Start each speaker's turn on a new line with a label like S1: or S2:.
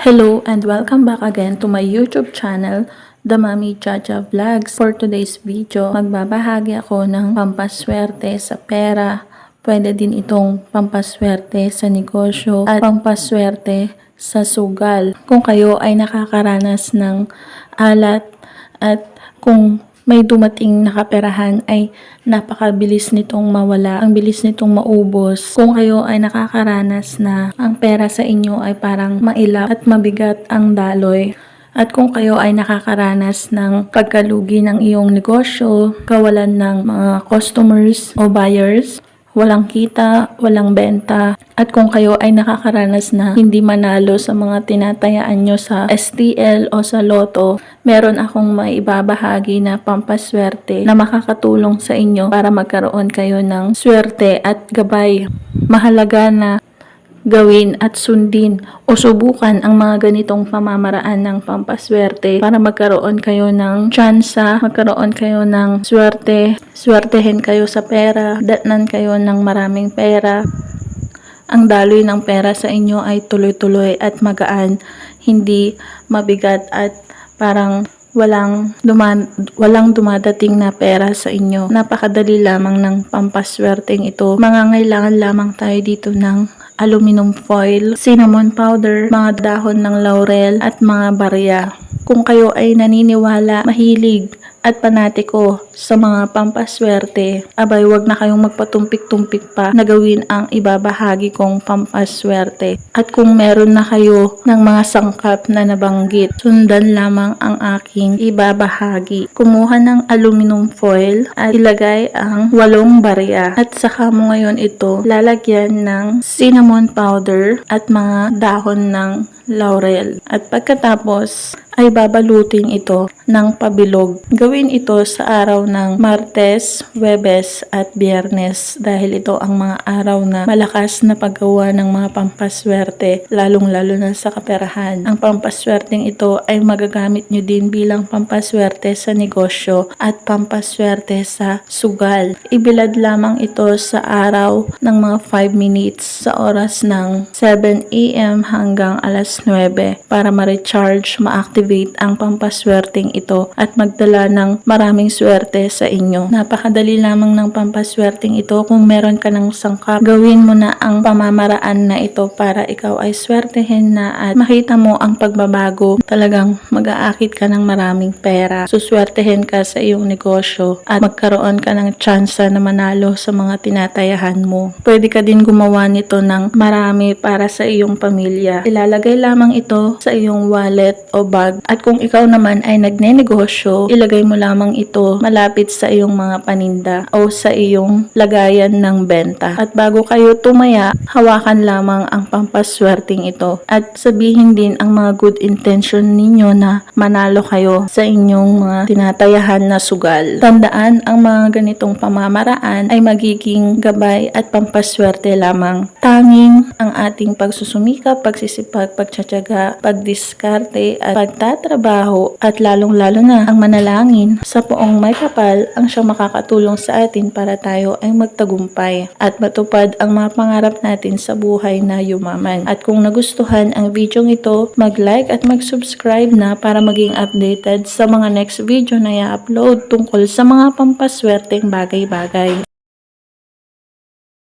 S1: Hello and welcome back again to my YouTube channel, The Mami Chacha Vlogs. For today's video, magbabahagi ako ng pampaswerte sa pera. Pwede din itong pampaswerte sa negosyo at pampaswerte sa sugal. Kung kayo ay nakakaranas ng alat at kung may dumating na kaperahan ay napakabilis nitong mawala, ang bilis nitong maubos. Kung kayo ay nakakaranas na ang pera sa inyo ay parang mailap at mabigat ang daloy. At kung kayo ay nakakaranas ng pagkalugi ng iyong negosyo, kawalan ng mga customers o buyers, walang kita, walang benta, at kung kayo ay nakakaranas na hindi manalo sa mga tinatayaan nyo sa STL o sa Lotto, meron akong maibabahagi na pampaswerte na makakatulong sa inyo para magkaroon kayo ng swerte at gabay. Mahalaga na gawin at sundin o subukan ang mga ganitong pamamaraan ng pampaswerte para magkaroon kayo ng tsansa, magkaroon kayo ng swerte, swertehin kayo sa pera, datnan kayo ng maraming pera. Ang daloy ng pera sa inyo ay tuloy-tuloy at magaan, hindi mabigat at parang walang duman, walang dumadating na pera sa inyo. Napakadali lamang ng pampaswerteng ito. Mangangailangan lamang tayo dito ng aluminum foil, cinnamon powder, mga dahon ng laurel at mga barya. Kung kayo ay naniniwala, mahilig at panatiko sa mga pampaswerte, abay wag na kayong magpatumpik-tumpik pa na gawin ang ibabahagi kong pampaswerte. At kung meron na kayo ng mga sangkap na nabanggit, sundan lamang ang aking ibabahagi. Kumuha ng aluminum foil at ilagay ang walong barya. At saka mo ngayon ito lalagyan ng cinnamon powder at mga dahon ng laurel. At pagkatapos ay babalutin ito ng pabilog. Gawin ito sa araw ng Martes, Webes at Biyernes dahil ito ang mga araw na malakas na paggawa ng mga pampaswerte lalong-lalo na sa kaperahan. Ang pampaswerteng ito ay magagamit nyo din bilang pampaswerte sa negosyo at pampaswerte sa sugal. Ibilad lamang ito sa araw ng mga 5 minutes sa oras ng 7 a.m. hanggang alas 9 para ma-recharge, ma-activate ang pampaswerteng ito at magdala ng maraming swerte sa inyo. Napakadali lamang ng pampaswerteng ito kung meron ka ng sangkap. Gawin mo na ang pamamaraan na ito para ikaw ay swertehin na at makita mo ang pagbabago. Talagang mag-aakit ka ng maraming pera. Suswertehin ka sa iyong negosyo at magkaroon ka ng tsansa na manalo sa mga tinatayahan mo. Pwede ka din gumawa nito ng marami para sa iyong pamilya. Ilalagay lamang ito sa iyong wallet o bag at kung ikaw naman ay nagnenegosyo, ilagay mo lamang ito malapit sa iyong mga paninda o sa iyong lagayan ng benta. At bago kayo tumaya, hawakan lamang ang pampaswerting ito at sabihin din ang mga good intention ninyo na manalo kayo sa inyong mga tinatayahan na sugal. Tandaan, ang mga ganitong pamamaraan ay magiging gabay at pampaswerte lamang. Tanging ang ating pagsusumikap, pagsisipag, pagtsatsaga, pagdiskarte at pagtatrabaho at lalong-lalo na ang manalangin sa poong may kapal ang siyang makakatulong sa atin para tayo ay magtagumpay at matupad ang mga pangarap natin sa buhay na yumaman. At kung nagustuhan ang video ito, mag-like at mag-subscribe na para maging updated sa mga next video na i-upload tungkol sa mga pampaswerteng bagay-bagay.